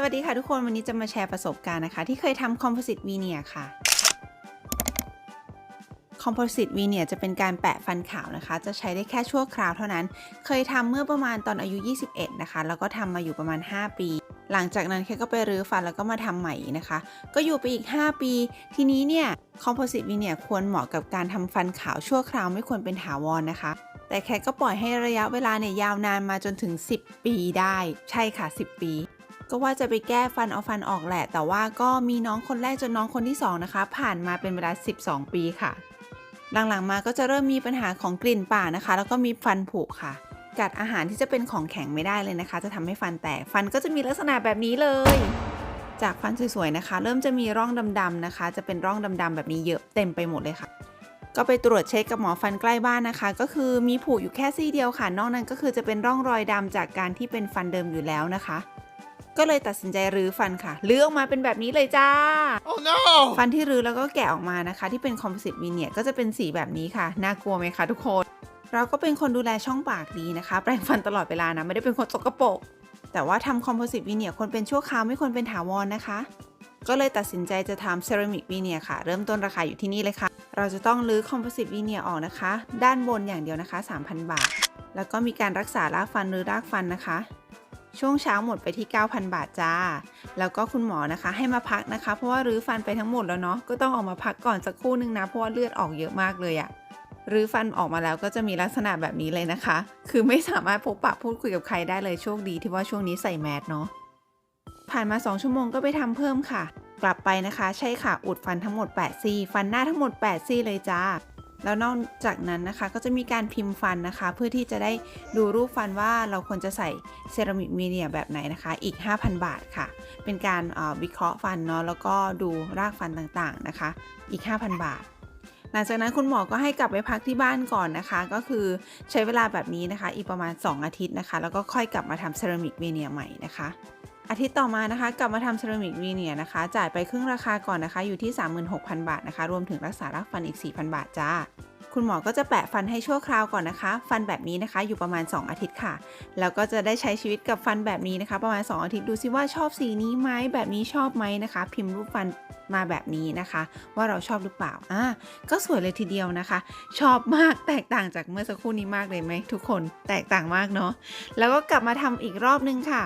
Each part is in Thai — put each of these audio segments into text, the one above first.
สวัสดีค่ะทุกคนวันนี้จะมาแชร์ประสบการณ์นะคะ ที่เคยทำคอมโพสิตวีเนียค่ะคอมโพสิตวีเนียจะเป็นการแปะฟันขาวนะคะ จะใช้ได้แค่ชั่วคราวเท่านั้น เคยทำเมื่อประมาณตอนอายุ 21 นะคะ แล้วก็ทำมาอยู่ประมาณ 5 ปี หลังจากนั้นแค่ก็ไปรื้อฟันแล้วก็มาทำใหม่นะคะ ก็อยู่ไปอีก 5 ปี ทีนี้เนี่ยคอมโพสิตวีเนียควรเหมาะกับการทำฟันขาวชั่วคราวไม่ควรเป็นถาวรนะคะ แต่แค่ก็ปล่อยให้ระยะเวลาเนี่ยยาวนานมาจนถึง 10 ปีได้ ใช่ค่ะ 10 ปี ก็ว่าจะไปแก้ฟันเอาฟันออกแหละ แต่ว่าก็มีน้องคนแรกจนน้องคนที่สองนะคะผ่านมาเป็นเวลา 12 ปีค่ะ หลังๆมาก็จะเริ่มมีปัญหาของกลิ่นปากนะคะ แล้วก็มีฟันผุค่ะ กัดอาหารที่จะเป็นของแข็งไม่ได้เลยนะคะ จะทำให้ฟันแตกฟันก็จะมีลักษณะแบบนี้เลย จากฟันสวยๆนะคะ เริ่มจะมีร่องดำๆนะคะ จะเป็นร่องดำๆแบบนี้เยอะเต็มไปหมดเลยค่ะก็ไปตรวจเช็คกับหมอฟันใกล้บ้านนะคะ ก็คือมีผุอยู่แค่ซี่เดียวค่ะ นอกนั้นก็คือจะเป็นร่องรอยดำจากการที่เป็นฟันเดิมอยู่แล้วนะคะ ก็เลยตัดสินใจรื้อฟันค่ะรื้อออกมาเป็นแบบนี้เลยจ้า Oh no! ฟันที่รื้อแล้วก็แกะออกมานะคะ ที่เป็นคอมโพสิตวีเนียก็จะเป็นสีแบบนี้ค่ะ น่ากลัวไหมคะทุกคน เราก็เป็นคนดูแลช่องปากดีนะคะ แปรงฟันตลอดเวลานะ ไม่ได้เป็นคนสกปรกแต่ว่าทำคอมโพสิตวีเนียควรเป็นชั่วคราวไม่ควรเป็นถาวรนะคะ ก็เลยตัดสินใจจะทำเซรามิกวีเนียค่ะ เริ่มต้นราคาอยู่ที่นี่เลยค่ะ เราจะต้องรื้อคอมโพสิตวีเนียออกนะคะ ด้านบนอย่างเดียวนะคะ 3,000 บาท แล้วก็มีการรักษารากฟันหรือรากฟันนะคะ ช่วงเช้าหมดไปที่ 9,000 บาทจ้า แล้วก็คุณหมอนะคะให้มาพักนะคะ เพราะว่ารื้อฟันไปทั้งหมดแล้วเนาะ ก็ต้องออกมาพักก่อนสักครู่นึงนะ เพราะว่าเลือดออกเยอะมากเลยอะรื้อฟันออกมาแล้วก็จะมีลักษณะแบบนี้เลยนะคะ คือไม่สามารถพบปะพูดคุยกับใครได้เลย โชคดีที่ว่าช่วงนี้ใส่แมสเนาะ ผ่านมา 2 ชั่วโมงก็ไปทำเพิ่มค่ะ กลับไปนะคะ ใช่ค่ะ อุดฟันทั้งหมด 8 ซี่ ฟันหน้าทั้งหมด 8 ซี่เลยจ้า แล้วนอกจากนั้นนะคะก็จะมีการพิมพ์ฟันนะคะ เพื่อที่จะได้ดูรูปฟันว่าเราควรจะใส่เซรามิกมีเนียแบบไหนนะคะ อีก 5,000 บาทค่ะ เป็นการวิเคราะห์ฟันเนาะแล้วก็ดูรากฟันต่างๆนะคะ อีก 5,000 บาท หลังจากนั้นคุณหมอก็ให้กลับไปพักที่บ้านก่อนนะคะ ก็คือใช้เวลาแบบนี้นะคะ อีกประมาณ 2 อาทิตย์นะคะ แล้วก็ค่อยกลับมาทำเซรามิกวีเนียใหม่นะคะ อาทิตย์ต่อมานะคะ กลับมาทำเซรามิกวีเนียนะคะ จ่ายไปครึ่งราคาก่อนนะคะ อยู่ที่ 36,000 บาทนะคะ รวมถึงรักษารากฟันอีก 4,000 บาทจ้าคุณหมอก็จะแปะฟันให้ชั่วคราวก่อนนะคะ ฟันแบบนี้นะคะอยู่ประมาณ 2 อาทิตย์ค่ะ แล้วก็จะได้ใช้ชีวิตกับฟันแบบนี้นะคะ ประมาณ 2 อาทิตย์ดูซิว่าชอบสีนี้ไหมแบบนี้ชอบไหมนะคะ พิมพ์รูปฟันมาแบบนี้นะคะ ว่าเราชอบหรือเปล่าอ่าก็สวยเลยทีเดียวนะคะ ชอบมากแตกต่างจากเมื่อสักครู่นี้มากเลยไหมทุกคนแตกต่างมากเนาะแล้วก็กลับมาทำอีกรอบนึงค่ะ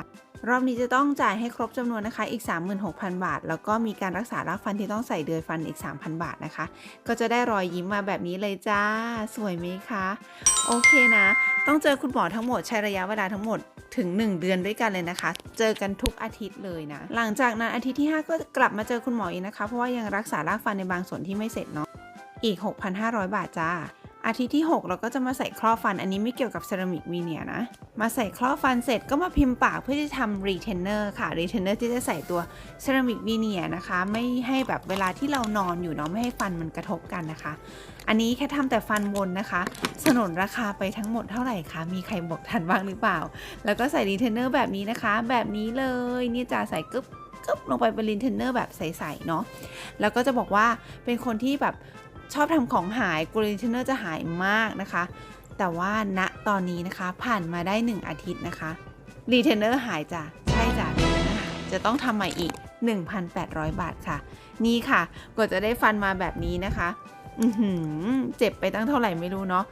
รอบนี้จะต้องจ่ายให้ครบจำนวนนะคะอีก 36,000 บาท แล้วก็มีการรักษารากฟันที่ต้องใส่เดือยฟันอีก 3,000 บาทนะคะ ก็จะได้รอยยิ้มมาแบบนี้เลยจ้า สวยไหมคะ โอเคนะ ต้องเจอคุณหมอทั้งหมดใช้ระยะเวลาทั้งหมดถึง 1 เดือนด้วยกันเลยนะคะ เจอกันทุกอาทิตย์เลยนะ หลังจากนั้นอาทิตย์ที่ 5 ก็กลับมาเจอคุณหมออีกนะคะ เพราะว่ายังรักษารากฟันในบางส่วนที่ไม่เสร็จเนาะ อีก 6,500 บาทจ้า อาทิตย์ที่ 6 เราก็จะมาใส่ครอบฟัน อันนี้ไม่เกี่ยวกับเซรามิกวีเนียนะ มาใส่ครอบฟันเสร็จก็มาพิมพ์ปากเพื่อที่จะทำรีเทนเนอร์ค่ะรีเทนเนอร์ที่จะใส่ตัวเซรามิกวีเนียนะคะ ไม่ให้แบบเวลาที่เรานอนอยู่เนาะไม่ให้ฟันมันกระทบกันนะคะ อันนี้แค่ทำแต่ฟันบนนะคะ สนนราคาไปทั้งหมดเท่าไหร่คะมีใครบอกทันบ้างหรือเปล่า แล้วก็ใส่รีเทนเนอร์แบบนี้นะคะ แบบนี้เลยนี่จะใส่กึ๊บกึ๊บลงไปเป็นรีเทนเนอร์แบบใสๆเนาะแล้วก็จะบอกว่าเป็นคนที่แบบ ชอบทำของหายกลัวรีเทนเนอร์จะหายมากนะคะ แต่ว่าณตอนนี้นะคะผ่านมาได้ 1 อาทิตย์นะคะรีเทนเนอร์หายจ้ะใช่จ้ะรีเทนเนอร์หายจะต้องทำใหม่อีก 1,800 บาทค่ะ นี่ค่ะกว่าจะได้ฟันมาแบบนี้นะคะอือหือเจ็บไปตั้งเท่าไหร่ไม่รู้เนาะ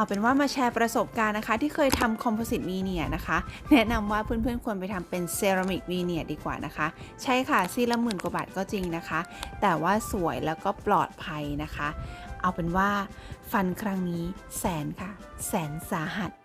เอาเป็นว่ามาแชร์ประสบการณ์นะคะ ที่เคยทำคอมโพสิตวีเนียนะคะ แนะนำว่าเพื่อนๆควรไปทำเป็นเซรามิกวีเนียดีกว่านะคะ ใช่ค่ะซีละหมื่นกว่าบาทก็จริงนะคะ แต่ว่าสวยแล้วก็ปลอดภัยนะคะ เอาเป็นว่าฟันครั้งนี้แสนค่ะ แสนสาหัส